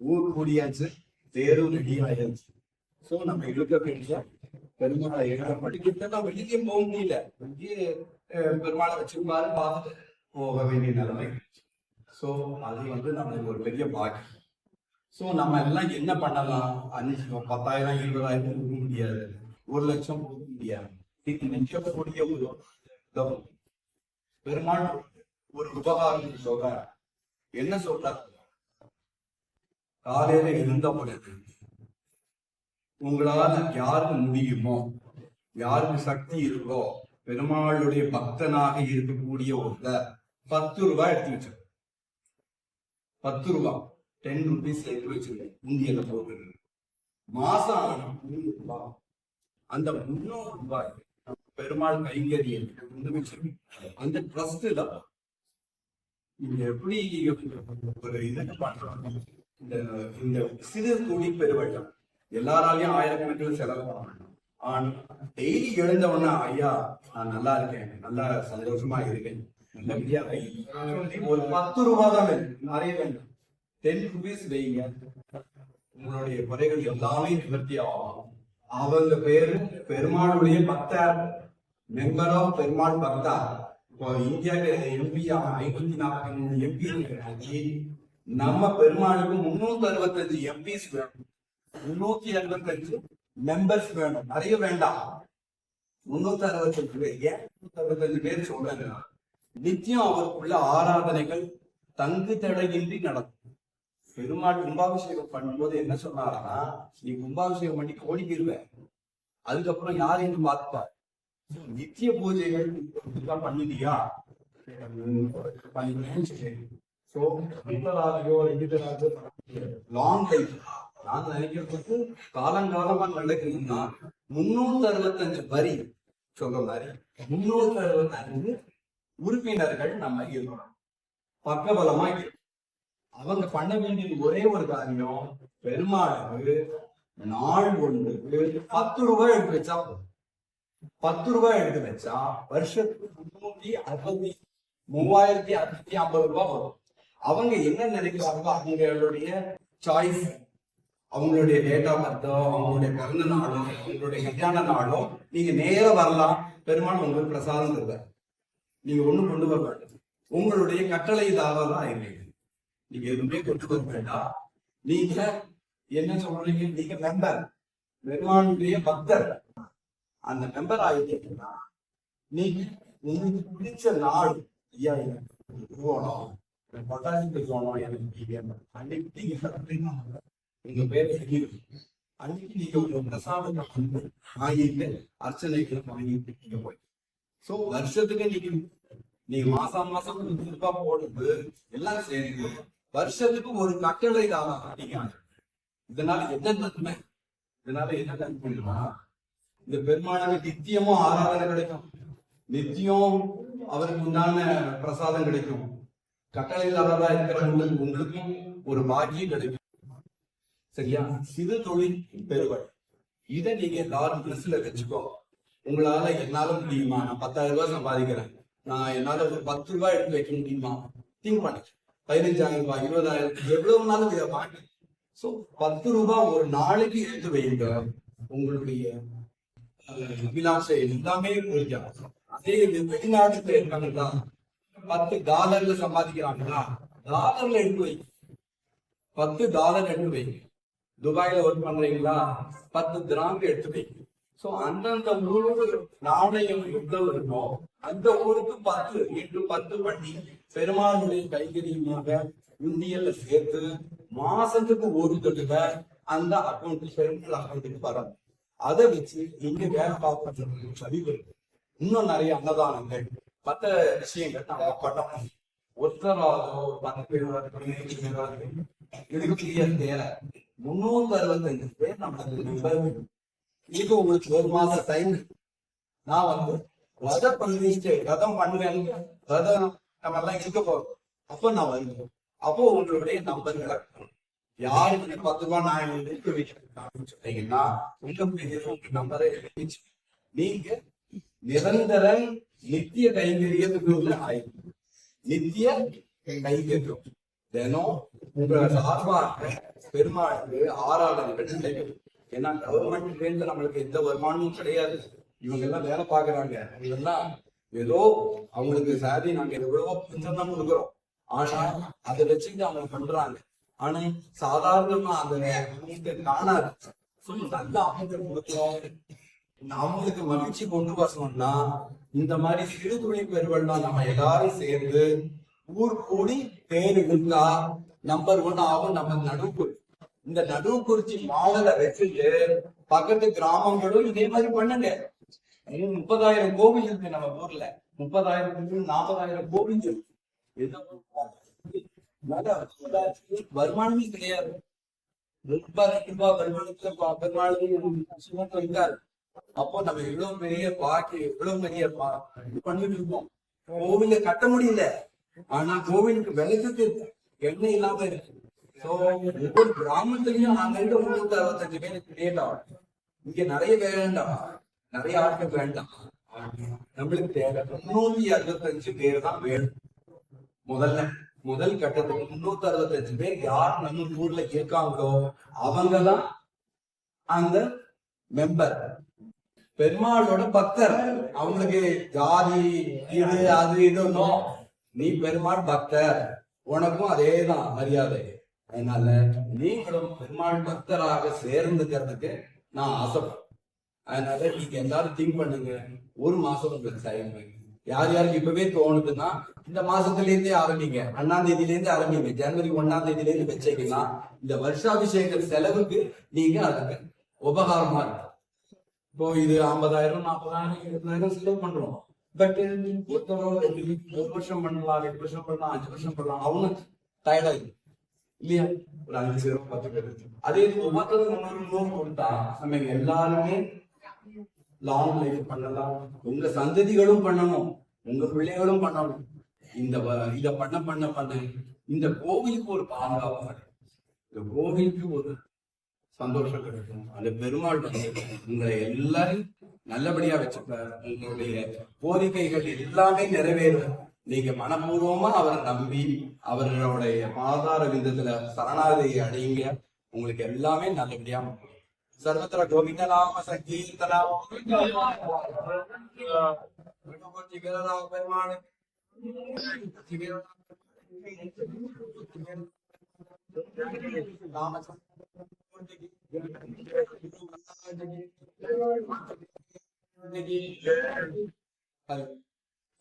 ஊர் கூடியாச்சு தேரும் ready so நம்ம இழுக்க வேண்டிய பெருமாளை இழுக்க படிக்கிட்டு வெளியே போக முடியல. வெளியே பெருமாளை வச்சிருப்பாரு பார்த்துட்டு போக வேண்டிய நிலைமை. சோ அது வந்து நம்மளுக்கு ஒரு பெரிய பாக்கி. சோ நம்ம எல்லாம் என்ன பண்ணலாம்? அஞ்சு பத்தாயிரம் இருபதாயிரம் கொடுக்க முடியாது. ஒரு லட்சம் கொடுக்க முடியாது. இது நிற்கக்கூடிய ஒரு பெருமாள் ஒரு உபகாரம் சொல்றார். என்ன சொல்றார்? காலையில இருந்த பொழுது உங்களால் யாருக்கு முடியுமோ யாருக்கு சக்தி இருக்கோ பெருமாளுடைய பக்தனாக இருக்கக்கூடிய ஒருத்தர் பத்து ரூபாய் எடுத்து வச்சிருக்க பத்து ரூபாய் டென் ருபீஸ் எடுத்து வச்சிருக்கேன் இந்தியில போட்டு மாசம் ஆனா முந்நூறு ரூபாய் அந்த முன்னூறு ரூபாய் பெருமாள் கைங்கரியம் கொண்டு வச்சிருக்கேன் அந்த ட்ரஸ்ட்ல நீங்க எப்படி ஒரு இது பண்றாங்க? இந்த இந்த சிறு துணி பெருவட்டம். எல்லாராலையும் ஆயிரக்கணக்கில் செலவு. பண்ணணும் ஆனா டெய்லி எழுந்த ஐயா நான் நல்லா இருக்கேன். நல்லா சந்தோஷமா இருக்கேன். நல்லபடியா ஒரு பத்து ரூபாய் தான் வேணும். நிறைய வேண்டாம். டென் ருபீஸ் வைங்க. உங்களுடைய குறைகள் எல்லாமே நிவர்த்தி ஆகும். அவங்க பேரு பெருமாளுடைய பக்தர். மெம்பர் ஆஃப் பெருமாள் பக்தா இப்போ இந்தியாவுக்கு எம்பி ஐநூத்தி நாற்பத்தி மூணு எம்பி நம்ம பெருமாளுக்கு முன்னூத்தி அறுபத்தஞ்சு எம்பிஸ் வேணும். முன்னூத்தி அறுபத்தஞ்சு மெம்பர்ஸ் வேணும். நிறைய வேண்டாம். முன்னூத்தி அறுபத்தஞ்சு பேர். ஏன் முன்னூத்தி அறுபத்தஞ்சு பேர் சொல்றாங்க நித்தியம் அவருக்குள்ள ஆராதனைகள் தங்கு தடையின்றி நடக்கும். பெருமாள் கும்பாபிஷேகம் பண்ணும்போது என்ன சொன்னாரா நீ கும்பாபிஷேகம் பண்ணி கோடிக்கிருவ அதுக்கப்புறம் யார் என்று பார்த்தா நித்திய பூஜைகள் இதெல்லாம் பண்ணிட்டியா சோ லாங் லைஃப் நான் நினைக்கிறதுக்கு காலங்காலமா நடக்குதுன்னா முன்னூத்தி அறுபத்தஞ்சு வரி. சொல்ற மாதிரி முன்னூத்தி அறுபத்தஞ்சு உறுப்பினர்கள் நம்ம இருக்கணும். பக்கபலமா அவங்க பண்ண வேண்டியது ஒரே ஒரு காரியம் பெருமாளுக்கு நாள் ஒன்றுக்கு பத்து ரூபாய் எடுத்து வச்சா பத்து ரூபாய் எடுத்து வச்சா வருஷத்துக்கு முன்னூத்தி அறுபத்தி மூவாயிரத்தி அறுநூத்தி ஐம்பது ரூபாய் வரும். அவங்க என்ன நினைக்கிறாங்களோ அவங்களுடைய சாய்ஸ் அவங்களுடைய டேட் ஆஃப் பர்த்தோ அவங்களுடைய பிறந்த நாளோ அவங்களுடைய கல்யாண நாளோ நீங்க நேரா வரலாம். பெருமாள் உங்களுக்கு பிரசாதம் தருவார். நீங்க ஒண்ணும் கொண்டு வர வேண்டாம் உங்களுடைய கட்டளை தாவலாம் இல்லை. நீங்க எதுவுமே கொண்டு வர வேண்டாம். நீங்க என்ன சொல்றீங்க? நீங்க மெம்பர் பெருமானுடைய பக்தர். அந்த மெம்பர் ஆகிட்டீங்கன்னா நீங்க உங்களுக்கு பிடிச்ச நாள் ஐயா எனக்கு போகணும். பட்டாசுக்கு போகணும் எனக்கு இங்க அன்னைக்கு நீங்க அப்படின்னா உங்க பேர் அன்னைக்கு நீங்க உங்க பிரசாதத்தை வந்து வாங்கிட்டு அர்ச்சனைகளை வாங்கிட்டு நீங்க போய் சோ வருஷத்துக்கு நீங்க நீங்க மாசம் மாசம் நூறு ரூபாய் போடுறது எல்லாம் சேர்ந்து வருஷத்துக்கு ஒரு கட்டளை தான் நீங்க இதனால என்ன நன்மை இதனால என்ன நன்மைனா இந்த பெருமாளுக்கு நித்தியமும் ஆராதனை கிடைக்கும் நித்தியம் அவருக்கு உண்டான பிரசாதம் கிடைக்கும். கட்டளை இல்லாததா இருக்கிறவங்களுக்கு உங்களுக்கும் ஒரு பாக்கியம் கிடைக்கும். சரியா? சிறு தொழில் பெருவழி இதை நீங்க லார்ஜ் பிளஸ்ல வச்சுக்கோங்க உங்களால என்னால முடியுமா? நான் பத்தாயிரம் ரூபாய் சம்பாதிக்கிறேன். நான் என்னால ஒரு பத்து ரூபாய் எடுத்து வைக்க முடியுமா? திங்க் பண்ணு. பதினஞ்சாயிரம் ரூபாய் இருபதாயிரம் எவ்வளவு நாளும் இதை வாங்கி. சோ பத்து ரூபாய் ஒரு நாளைக்கு எடுத்து வைங்க. உங்களுடைய அபிலாஷை எல்லாமே புரியும் அதே இது வெளிநாட்டுல இருக்காங்களா? பத்து டாலர்ல சம்பாதிக்கிறாங்களா டாலர்ல எடுத்து வைங்க பத்து டாலர் எடுத்து வைங்க துபாயில ஒர்க் பண்றீங்களா? பத்து திராங்க எடுத்து வைங்க சோ அந்தந்த ஊருக்கு நாணயம் எவ்வளவு இருக்கோ அந்த ஊருக்கு பத்து இன்று பத்து பண்ணி பெருமாளுடைய கைகரியமாக உண்டியல்ல சேர்த்து மாசத்துக்கு ஒரு தொட்டுல அந்த அக்கௌண்ட் பெருமாள் அக்கௌண்ட்டுக்கு வரும். அதை வச்சு இங்க வேலை பார்க்கறது சரி இன்னும் நிறைய அன்னதானங்கள் மற்ற விஷயங்கள் நம்ம பண்ணணும் ஒருத்தராகவோ பத்து பேரோ இதுக்கு கிளியர் தேவை முன்னூத்தி அறுபத்தஞ்சு பேர் நம்மளுக்கு இது உங்களுக்கு ஒரு மாச டைம் நான் வந்து ரத பிரதிஷ்டை ரதம் பண்ணுவேன். ரதம் நம்ம எல்லாம் இருக்க போறோம். அப்போ நான் வருவேன் அப்போ உங்களுடைய நம்பர்களை யாருக்கு பத்து ரூபாய் நான் எடுத்து வைக்கிறேன் அப்படின்னு சொன்னீங்கன்னா உங்க நம்பரை நீங்க நிரந்தர நித்திய கைங்கரியத்துக்கு உள்ள ஆயிரம் நித்திய கைங்கரியம். தினம் உங்களோட சார்பாக பெருமாளுக்கு ஆராதனைகள் நடைபெறும். ஏன்னா கவர்மெண்ட்லேருந்து நம்மளுக்கு எந்த வருமானமும் கிடையாது. இவங்க எல்லாம் வேலை பாக்குறாங்க அவங்க எல்லாம் ஏதோ அவங்களுக்கு சாரி நாங்க எவ்வளவோ பஞ்சம் தான் கொடுக்குறோம். ஆனா அதை வச்சுட்டு அவங்க பண்றாங்க. ஆனா சாதாரணமா அந்த காணாது. So, நல்ல amount கொடுக்குறோம் அவங்களுக்கு மகிழ்ச்சி கொண்டு வரணும்னா இந்த மாதிரி சிறு துணை பெருவெல்லாம் நம்ம எல்லாரும் சேர்ந்து ஊர் கூடி பேரு இருந்தா நம்பர் ஒன் ஆகும் நம்ம நடுவுக்குறிச்சி இந்த நடுவுக்குறிச்சி மாடலை வச்சுட்டு பக்கத்து கிராமங்களும் இதே மாதிரி பண்ணுங்க. முப்பதாயிரம் கோவில் இருக்கு நம்ம ஊர்ல. முப்பதாயிரம் நாற்பதாயிரம் கோவில் இருக்கு. வருமானமே கிடையாது. ரொம்ப ரூபாய் வருமானத்துல பெருமாள் இருக்காரு அப்போ நம்ம இவ்வளவு பெரிய பாக்கி இவ்வளவு பெரிய இது பண்ணிட்டு இருக்கோம் கோவில கட்ட முடியல. ஆனா கோவிலுக்கு விளக்கத்து எண்ணெய் இல்லாம இருக்கு. சோ ஒவ்வொரு கிராமத்துலயும் அங்க இருக்க முன்னூத்தி அறுபத்தஞ்சு பேர் கிரியேட் ஆகணும். இங்க நிறைய வேண்டாம். நிறைய ஆட்கள் வேண்டாம். நம்மளுக்கு தேவை முன்னூத்தி அறுபத்தஞ்சு பேர் தான் வேணும். முதல்ல முதல் கட்டத்துக்கு முன்னூத்தி அறுபத்தஞ்சு பேர் யார் நம்ம ஊர்ல இருக்காங்களோ அவங்கதான் அந்த மெம்பர் பெருமாளோட பக்தர். அவங்களுக்கு ஜாதி இது அது இதுன்னு நீ பெருமாள் பக்தர். உனக்கும் அதேதான் மரியாதை. அதனால நீங்களும் பெருமாள் பக்தராக சேர்ந்துக்கிறதுக்கு நான் ஆசைப்படுறேன். அதனால நீங்க எல்லாரும் திங்க் பண்ணுங்க. ஒரு மாசம் உங்களுக்கு டைம் யார் யாருக்கு இப்பவே தோணுதுன்னா இந்த மாசத்துல இருந்தே ஆரம்பிங்க. ஒன்னாம் தேதியில இருந்து ஆரம்பிங்க. ஜனவரி ஒன்னாம் தேதியில இருந்து வச்சீங்கன்னா இந்த வருஷாபிஷேக செலவுக்கு நீங்க அதுக்கு உபகாரமா இருக்கும் இப்போ இது ஐம்பதாயிரம் நாற்பதாயிரம் இருபதாயிரம் செலவு பண்றோம். பட் ஒருத்தர் ஒரு வருஷம் பண்ணலாம் ரெண்டு வருஷம் பண்ணலாம் அஞ்சு வருஷம் பண்ணலாம். அவங்க டயர்ட் ஆயிடும் இல்லையா? ஒரு அஞ்சு பேரும் பத்து பேர். அதே இது ஒவ்வொருத்தரும் முன்னூறு நூறு கொடுத்தா நம்ம எல்லாருமே லாங் லைஃப் பண்ணலாம். உங்க சந்ததிகளும் பண்ணணும். உங்க பிள்ளைகளும் பண்ணணும். இந்த இத பண்ண பண்ண பண்ண இந்த கோவிலுக்கு ஒரு பாதுகாப்பு இந்த கோவிலுக்கு ஒரு சந்தோஷம் கிடைக்கும். அந்த பெருமாள் வந்து உங்களை எல்லாரும் நல்லபடியா வச்சுப்பார். உங்களுடைய கோரிக்கைகள் எல்லாமே நிறைவேறும். நீங்க மனப்பூர்வமா அவரை நம்பி அவர்களுடைய பாதார விந்தத்துல சரணாகதியை அடையுங்க. உங்களுக்கு எல்லாமே நல்லபடியா சர்வத்திர கோவிந்த சங்கீர்த்தனாம. சங்கீர்த்தனா சிகரராம பெருமாள் ராமச்சந்திர